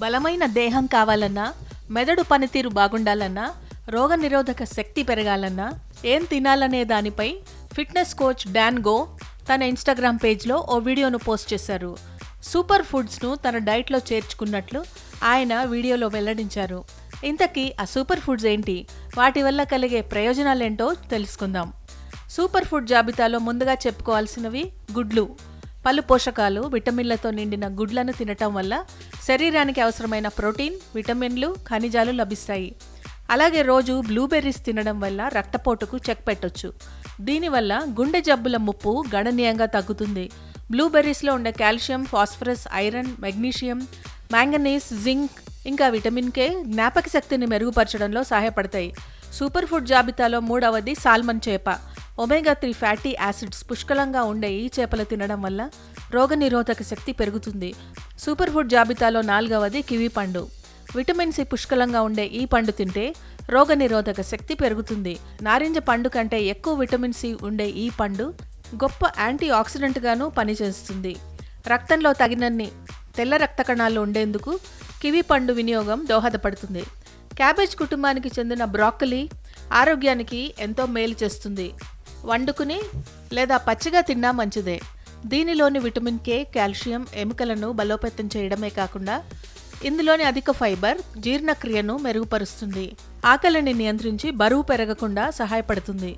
బలమైన దేహం కావాలన్నా మెదడు పనితీరు బాగుండాలన్నా రోగనిరోధక శక్తి పెరగాలన్నా ఏం తినాలనే దానిపై ఫిట్నెస్ కోచ్ డాన్ గో తన ఇన్స్టాగ్రామ్ పేజ్లో ఓ వీడియోను పోస్ట్ చేశారు. సూపర్ ఫుడ్స్ను తన డైట్లో చేర్చుకున్నట్లు ఆయన వీడియోలో వెల్లడించారు. ఇంతకీ ఆ సూపర్ ఫుడ్స్ ఏంటి? వాటి వల్ల కలిగే ప్రయోజనాలేంటో తెలుసుకుందాం. సూపర్ ఫుడ్ జాబితాలో ముందుగా చెప్పుకోవాల్సినవి గుడ్లు. పలు పోషకాలు విటమిన్లతో నిండిన గుడ్లను తినటం వల్ల శరీరానికి అవసరమైన ప్రోటీన్ విటమిన్లు ఖనిజాలు లభిస్తాయి. అలాగే రోజు బ్లూబెర్రీస్ తినడం వల్ల రక్తపోటుకు చెక్ పెట్టొచ్చు. దీనివల్ల గుండె జబ్బుల ముప్పు గణనీయంగా తగ్గుతుంది. బ్లూబెర్రీస్లో ఉండే calcium phosphorus iron magnesium manganese zinc ఇంకా విటమిన్ కే జ్ఞాపక శక్తిని మెరుగుపరచడంలో సహాయపడతాయి. సూపర్ ఫుడ్ జాబితాలో మూడవది సాల్మన్ చేప. ఒమేగా త్రీ ఫ్యాటీ యాసిడ్స్ పుష్కలంగా ఉండే ఈ చేపలు తినడం వల్ల రోగనిరోధక శక్తి పెరుగుతుంది. సూపర్ ఫుడ్ జాబితాలో నాలుగవది కివి పండు. విటమిన్ సి పుష్కలంగా ఉండే ఈ పండు తింటే రోగనిరోధక శక్తి పెరుగుతుంది. నారింజ పండు కంటే ఎక్కువ విటమిన్ సి ఉండే ఈ పండు గొప్ప యాంటీ ఆక్సిడెంట్గాను పనిచేస్తుంది. రక్తంలో తగినన్ని తెల్ల రక్త కణాలు ఉండేందుకు కివి పండు వినియోగం దోహదపడుతుంది. క్యాబేజ్ కుటుంబానికి చెందిన బ్రాకలీ ఆరోగ్యానికి ఎంతో మేలు చేస్తుంది. వండుకుని లేదా పచ్చిగా తిన్నా మంచిదే. దీనిలోని విటమిన్ కే కాల్షియం ఎముకలను బలోపేతం చేయడమే కాకుండా ఇందులోని అధిక ఫైబర్ జీర్ణక్రియను మెరుగుపరుస్తుంది. ఆకలిని నియంత్రించి బరువు పెరగకుండా సహాయపడుతుంది.